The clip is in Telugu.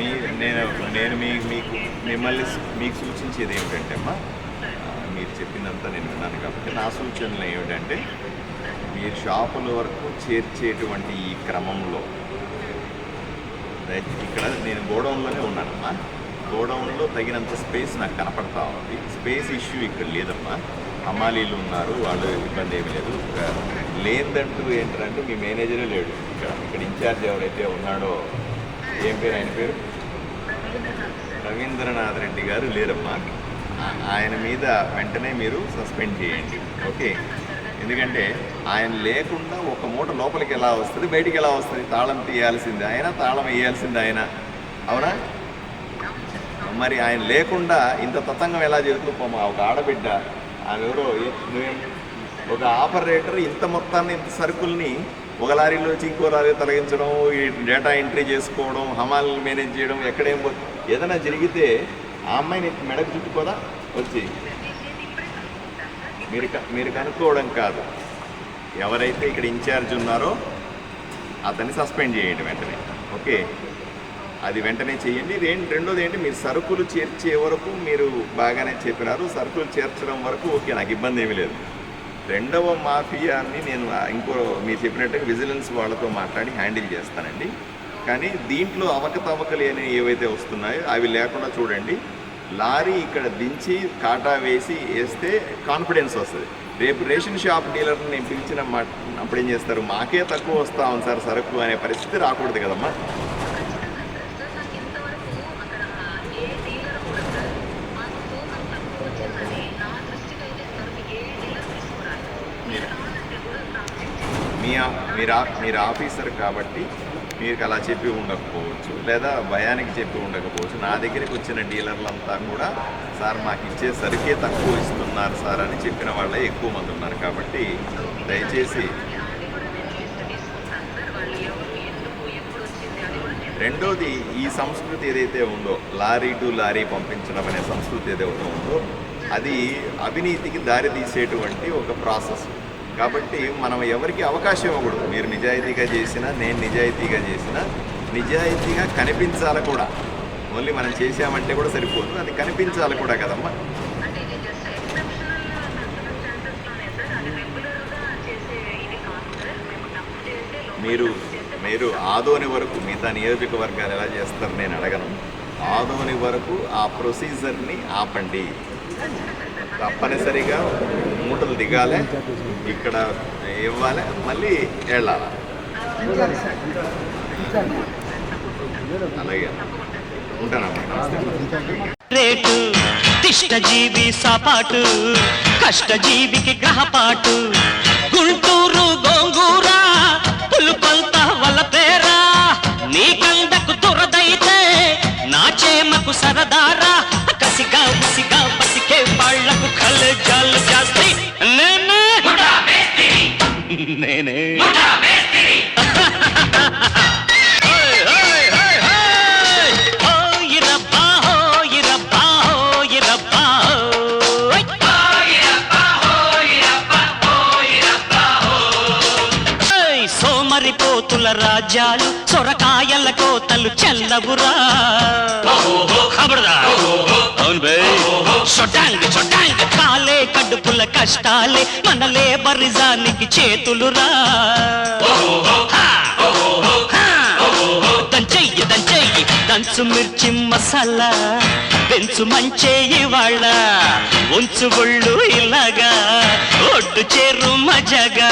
మీ నేను నేను మీ మీకు మిమ్మల్ని మీకు సూచించేది ఏమిటంటే అమ్మా మీరు చెప్పిందంతా నేను విన్నాను కాబట్టి నా సూచనలు ఏమిటంటే మీరు షాపుల వరకు చేర్చేటువంటి ఈ క్రమంలో ఇక్కడ నేను గోడౌన్లోనే ఉన్నానమ్మా. గోడౌన్లో తగినంత స్పేస్ నాకు కనపడతా ఉంది. స్పేస్ ఇష్యూ ఇక్కడ లేదమ్మా. హమాలీలు ఉన్నారు వాళ్ళు ఇబ్బంది ఏమీ లేదు. లేదంటూ ఏంటంటే మీ మేనేజరే లేడు. ఇక్కడ ఇక్కడ ఇన్ఛార్జ్ ఎవరైతే ఉన్నాడో ఏం పేరు ఆయన పేరు? రవీంద్రనాథ్ రెడ్డి గారు లేరమ్మా. ఆయన మీద వెంటనే మీరు సస్పెండ్ చేయండి. ఓకే? ఎందుకంటే ఆయన లేకుండా ఒక మూట లోపలికి ఎలా వస్తుంది బయటికి ఎలా వస్తుంది? తాళం తీయాల్సింది ఆయన తాళం వేయాల్సింది ఆయన. అవునా? మరి ఆయన లేకుండా ఇంత తతంగం ఎలా జరుగుతుంది పోమా ఒక ఆడబిడ్డ ఆమె ఎవరో ఒక ఆపరేటర్ ఇంత మొత్తాన్ని ఇంత సరుకుల్ని ఒక లారీలో వచ్చి ఇంకో లారీ తొలగించడం ఈ డేటా ఎంట్రీ చేసుకోవడం హమాల్ మేనేజ్ చేయడం ఎక్కడేం పోతుంది ఏదైనా జరిగితే ఆ అమ్మాయిని మెడకు చుట్టుకోదా? వచ్చి. మీరు క- మీరు కనుక్కోవడం కాదు. ఎవరైతే ఇక్కడ ఇన్ఛార్జ్ ఉన్నారో అతన్ని సస్పెండ్ చేయండి వెంటనే. ఓకే? అది వెంటనే చేయండి. రెం- రెండోది ఏంటి? మీరు సరుకులు చేర్చే వరకు మీరు బాగానే చెప్పినారు. సరుకులు చేర్చడం వరకు ఓకే నాకు ఇబ్బంది ఏమీ లేదు. రెండవ మాఫియాని నేను ఇంకో మీరు చెప్పినట్టుగా విజిలెన్స్ వాళ్ళతో మాట్లాడి హ్యాండిల్ చేస్తానండి. కానీ దీంట్లో అవకతవకలు అని ఏవైతే వస్తున్నాయో అవి లేకుండా చూడండి. లారీ ఇక్కడ దించి కాటా వేసి వేస్తే కాన్ఫిడెన్స్ వస్తుంది. రేపు రేషన్ షాప్ డీలర్ని నేను పిలిచిన అప్పుడు ఏం చేస్తారు? మాకే తక్కువ వస్తా ఉంది సార్ సరుకు అనే పరిస్థితి రాకూడదు కదమ్మా. మీ మీరు ఆఫీసర్ కాబట్టి మీకు అలా చెప్పి ఉండకపోవచ్చు లేదా భయానికి చెప్పి ఉండకపోవచ్చు. నా దగ్గరికి వచ్చిన డీలర్లంతా కూడా సార్ మాకు ఇచ్చేసరికే తక్కువ ఇస్తున్నారు సార్ అని చెప్పిన వాళ్ళే ఎక్కువ మంది ఉన్నారు కాబట్టి దయచేసి రెండోది ఈ సంస్కృతి ఏదైతే ఉందో లారీ టు లారీ పంపించడం అనే సంస్కృతి ఏదైతే ఉందో అది అవినీతికి దారి తీసేటువంటి ఒక ప్రాసెస్. కాబట్టి మనం ఎవరికి అవకాశం ఇవ్వకూడదు. మీరు నిజాయితీగా చేసినా నేను నిజాయితీగా చేసినా నిజాయితీగా కనిపించాలి కూడా. ఓన్లీ మనం చేసామంటే కూడా సరిపోదు. అది కనిపించాలి కూడా కదమ్మా. మీరు మీరు ఆదోని వరకు మిగతా నియోజకవర్గాలు ఎలా చేస్తారు నేను అడగను. ఆదోని వరకు ఆ ప్రొసీజర్ని ఆపండి. తప్పనిసరిగా మూటలు దిగాలి ఇక్కడ ఇవ్వాలి మళ్ళీ వెళ్ళాలి అలాగే. ఉంటానమ్మా రేటు తిష్టజీవి సపాటు కష్టజీవికి గ్రహపాటు గుంటూరు గోంగూర పులుపంత వలపేరా నీ కందకు దురదైతే నా చేమకు సరదారా రాజ్యాలు సొరకాయల కోతలు చెల్లవురా. కాలే కడుపుల కష్టాలే మన లేబరిజానికి చేతులురా. దంచెయ్యి దంచెయ్యి దంచు మిర్చి మసాలా పెంచు మంచేయి వాళ్ళ ఉంచు ఒళ్ళు ఇలాగా ఒడ్డు చేరు మజగా